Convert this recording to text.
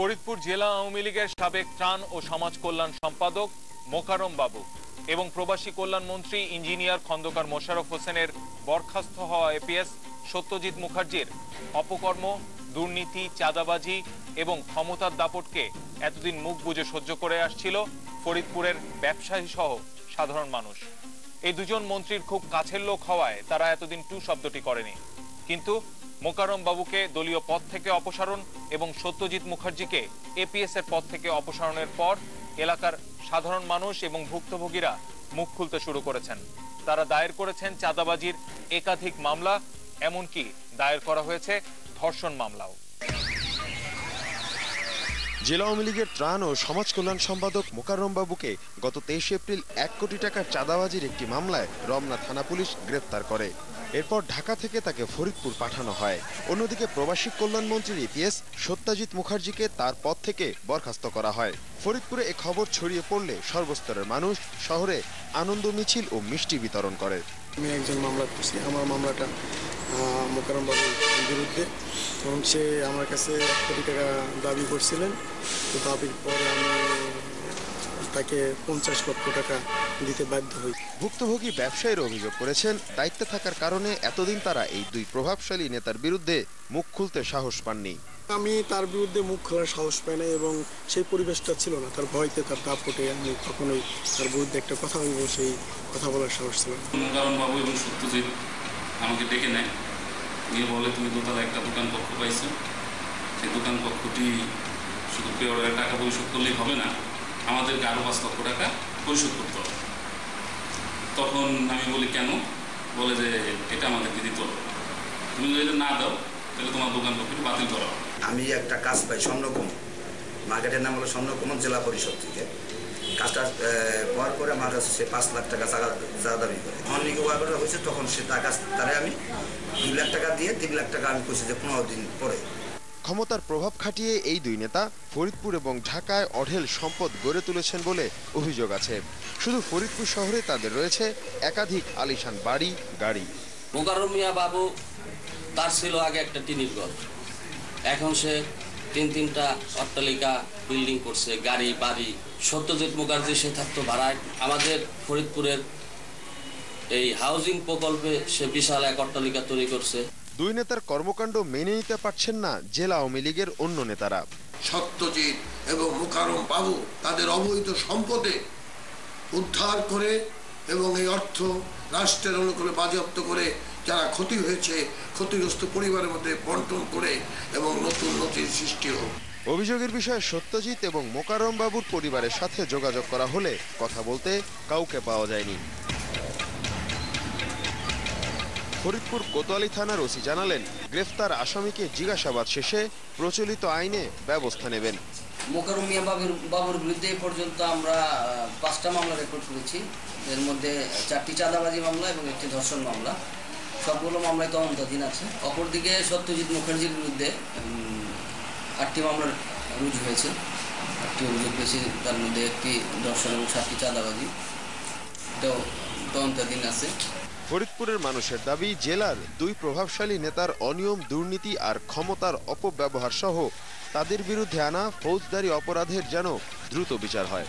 ফরিদপুর জেলা আওয়ামী লীগের সাবেক ত্রাণ ও সমাজ কল্যাণ সম্পাদক মোকারম বাবু এবং প্রবাসী কল্যাণ মন্ত্রী ইঞ্জিনিয়ার খন্দকার মোশাররফ হোসেনের বরখাস্ত হওয়া এপিএস সত্যজিৎ মুখার্জির অপকর্ম, দুর্নীতি, চাঁদাবাজি এবং ক্ষমতার দাপটকে এতদিন মুখ বুজে সহ্য করে আসছিল ফরিদপুরের ব্যবসায়ী সহ সাধারণ মানুষ। এই দুজন মন্ত্রীর খুব কাছের লোক হওয়ায় তারা এতদিন টু শব্দটি করেনি। কিন্তু মোকারম বাবুকে দলীয় পদ থেকে অপসারণ এবং সত্যজিৎ মুখার্জিকে এপিএস এর পদ থেকে অপসারণের পর এলাকার সাধারণ মানুষ এবং ভুক্তভোগীরা মুখ খুলতে শুরু করেছেন। তারা দায়ের করেছেন চাঁদাবাজির একাধিক মামলা, এমনকি দায়ের করা হয়েছে ধর্ষণ মামলাও। জেলা আওয়ামী লীগের ত্রাণ ও সমাজ কল্যাণ সম্পাদক মোকাররম বাবুকে গত তেইশে এপ্রিল এক কোটি টাকার চাঁদাবাজির একটি মামলায় রমনা থানা পুলিশ গ্রেপ্তার করে। এরপর ঢাকা থেকে তাকে ফরিদপুর পাঠানো হয়। অন্যদিকে প্রবাসী কল্যাণ মন্ত্রীর ইপিএস সত্যজিৎ মুখার্জিকে তার পদ থেকে বরখাস্ত করা হয়। ফরিদপুরে এ খবর ছড়িয়ে পড়লে সর্বস্তরের মানুষ শহরে আনন্দ মিছিল ও মিষ্টি বিতরণ করে। আমি একজন মামলা আমার মামলাটা মোকারম বাবুর বিরুদ্ধে। এবং সে আমার কাছে এক কোটি টাকা দাবি করছিলেন। তো দাবির পরে আমি তাকে পঞ্চাশ লক্ষ টাকা দিতে বাধ্য হই। ভুক্তভোগী ব্যবসায়ীরা অভিযোগ করেছেন দায়িত্বে থাকার কারণে এতদিন তারা এই দুই প্রভাবশালী নেতার বিরুদ্ধে মুখ খুলতে সাহস পাননি। আমি তার বিরুদ্ধে মুখ খোলার সাহস পাই না এবং সেই পরিবেশটা ছিল না। তার ভয়তে তার দাপটে আমি কখনোই তার বিরুদ্ধে একটা কথা বলব সেই কথা বলার সাহস ছিল না। মোকারম বাবু এবং সত্যজিৎ আমাকে ডেকে নেয়। গিয়ে বলে, তুমি দোতলা একটা দোকান কক্ষ পাইছো। সেই দোকান কক্ষটি শুধু পেয়ারের টাকা পরিশোধ করলেই হবে না, আমাদেরকে আরও পাঁচ লক্ষ টাকা পরিশোধ করতে হবে। তখন আমি বলি, কেন? বলে যে, এটা আমাদেরকে দিতে হবে। তুমি যদি না দাও, তাহলে তোমার দোকান কক্ষটি বাতিল করা আমি একটা কাজ পাই স্বর্ণকুম মার্কেটের নাম হলো স্বর্ণকুমন জেলা পরিষদ থেকে। কাজটা আহ, পাওয়ার পরে আমার কাছে সে পাঁচ লাখ টাকা চাঁদা দাবি করে যখন নিকোবার হয়েছে তখন সে তার কাছ তারে আমি দুই লাখ টাকা দিয়ে তিন লাখ টাকা আমি কইছি যে পনেরো দিন পরে। ক্ষমতার প্রভাব খাটিয়ে এই দুই নেতা ফরিদপুর এবং ঢাকায় অঢেল সম্পদ গড়ে তুলেছেন বলে অভিযোগ আছে। শুধু ফরিদপুর শহরে তাদের রয়েছে একাধিক আলিশান বাড়ি গাড়ি। মোকারমিয়া বাবু তার ছিল আগে একটা টিনির ঘর। এখন সে তিন তিনটা অট্টালিকা বিল্ডিং করছে গাড়ি বাড়ি। সত্যজিৎ মুখার্জি সে থাকতো ভাড়ায় আমাদের ফরিদপুরের এই হাউজিং প্রকল্পে সে বিশাল এক অট্টালিকা তৈরি করছে। দুই নেতার কর্মকাণ্ড মেনে নিতে পারছেন না জেলা আওয়ামী লীগের অন্য নেতারা। সত্যজিৎ এবং মুখারম বাবু তাদের অবৈধ সম্পদে উদ্ধার করে এবং এই অর্থ রাষ্ট্রের অনুকূলে বাজেয়াপ্ত করে যারা ক্ষতি হয়েছে, ক্ষতিগ্রস্ত পরিবারের মধ্যে বন্টন করে এবং নতুন নথির সৃষ্টি হোক। অভিযোগের বিষয়ে সত্যজিৎ এবং মোকাররম বাবুর পরিবারের সাথে যোগাযোগ করা হলে কথা বলতে কাউকে পাওয়া যায়নি। ফরিদপুর কোতোয়ালি থানার ওসি জানালেন, গ্রেফতার আসামিকে জিজ্ঞাসাবাদ শেষে প্রচলিত আইনে ব্যবস্থা নেবেন। মোকারুম মিয়া বাবুর বাবুর বিরুদ্ধে পর্যন্ত আমরা পাঁচটা মামলা রেকর্ড করেছি। এর মধ্যে চারটি চাঁদাবাজি মামলা এবং একটি ধর্ষণ মামলা। সবগুলো মামলায় তদন্তাধীন আছে। অপরদিকে সত্যজিৎ মুখার্জির বিরুদ্ধে আটটি মামলা রুজু হয়েছে। আটটি অভিযোগ পেয়েছি, তার মধ্যে একটি ধর্ষণ এবং সাতটি চাঁদাবাজি। এটাও তদন্তাধীন আছে। ফরিদপুরের মানুষের দাবি, জেলার দুই প্রভাবশালী নেতার অনিয়ম, দুর্নীতি আর ক্ষমতার অপব্যবহার সহ তাদের বিরুদ্ধে আনা ফৌজদারি অপরাধের যেন দ্রুত বিচার হয়।